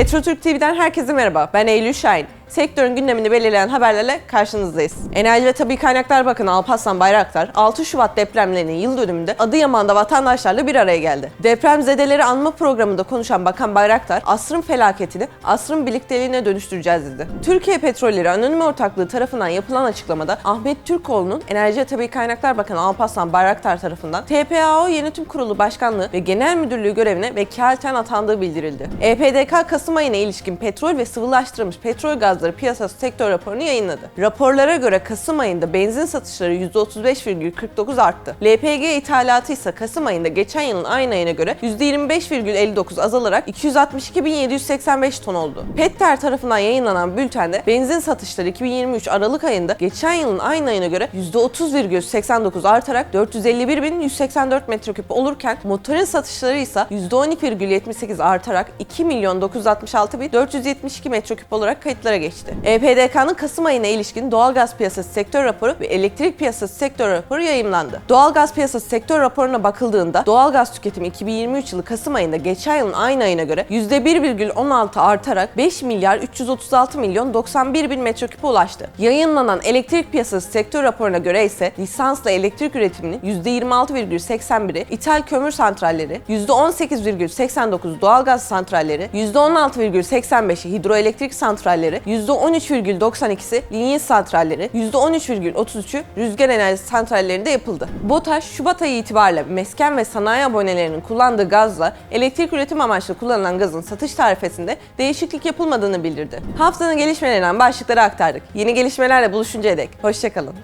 Petrotürk TV'den herkese merhaba. Ben Eylül Şahin. Sektörün gündemini belirleyen haberlerle karşınızdayız. Enerji ve Tabi Kaynaklar Bakanı Alparslan Bayraktar, 6 Şubat depremlerinin yıl dönümünde Adıyaman'da vatandaşlarla bir araya geldi. Depremzedeleri anma programında konuşan Bakan Bayraktar, asrın felaketini asrın birlikteliğine dönüştüreceğiz dedi. Türkiye Petrolleri Anonim Ortaklığı tarafından yapılan açıklamada Ahmet Türkoğlu'nun Enerji ve Tabi Kaynaklar Bakanı Alparslan Bayraktar tarafından TPAO Yönetim Kurulu Başkanlığı ve Genel Müdürlüğü görevine vekaleten atandığı bildirildi. EPDK Kasım ayına ilişkin petrol ve sıvılaştırılmış petrol gazları piyasası sektör raporunu yayınladı. Raporlara göre Kasım ayında benzin satışları %35,49 arttı. LPG ithalatı ise Kasım ayında geçen yılın aynı ayına göre %25,59 azalarak 262.785 ton oldu. Petter tarafından yayınlanan bültende benzin satışları 2023 Aralık ayında geçen yılın aynı ayına göre %30,89 artarak 451.184 metreküp olurken motorin satışları ise %12,78 artarak 2 milyon 966.472 metreküp olarak kayıtlara geçti. E EPDK'nın Kasım ayına ilişkin doğalgaz piyasası sektör raporu ve elektrik piyasası sektör raporu yayımlandı. Doğalgaz piyasası sektör raporuna bakıldığında doğalgaz tüketimi 2023 yılı Kasım ayında geçen yılın aynı ayına göre %1,16 artarak 5 milyar 336 milyon 91 bin metreküpe ulaştı. Yayınlanan elektrik piyasası sektör raporuna göre ise lisansla elektrik üretiminin %26,81'i ithal kömür santralleri, %18,89 doğalgaz santralleri, %16,85'i hidroelektrik santralleri, %13,92'si linyit santralleri, %13,33'ü rüzgar enerjisi santrallerinde yapıldı. BOTAŞ, Şubat ayı itibariyle mesken ve sanayi abonelerinin kullandığı gazla elektrik üretim amaçlı kullanılan gazın satış tarifesinde değişiklik yapılmadığını bildirdi. Haftanın gelişmelerinden başlıkları aktardık. Yeni gelişmelerle buluşuncaya dek hoşçakalın.